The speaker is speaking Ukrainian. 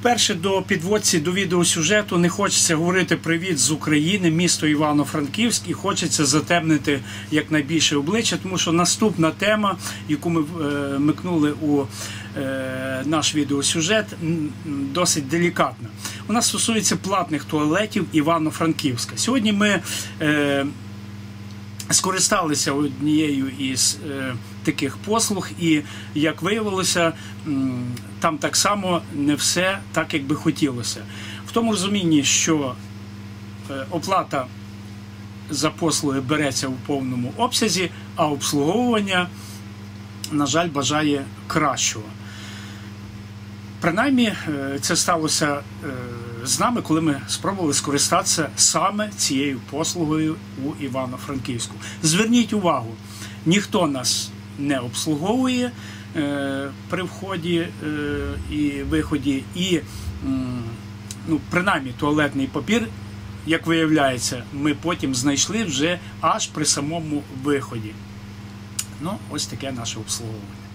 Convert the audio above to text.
Вперше до підводці до відеосюжету не хочеться говорити привіт з України, місто Івано-Франківськ, і хочеться затемнити якнайбільше обличчя, тому що наступна тема, яку ми е, микнули у е, наш відеосюжет, досить делікатна. Вона стосується платних туалетів Івано-Франківська. Сьогодні ми. Е, скористалися однією із е, таких послуг, і як виявилося, там так само не все так, як би хотілося. В тому розумінні, що е, оплата за послуги береться у повному обсязі, а обслуговування, на жаль, бажає кращого. Принаймні, е, це сталося е, з нами, коли ми спробували скористатися саме цією послугою у Івано-Франківську. Зверніть увагу, ніхто нас не обслуговує е, при вході е, і виході, і ну, принаймні туалетний папір, як виявляється, ми потім знайшли вже аж при самому виході. Ну, ось таке наше обслуговування.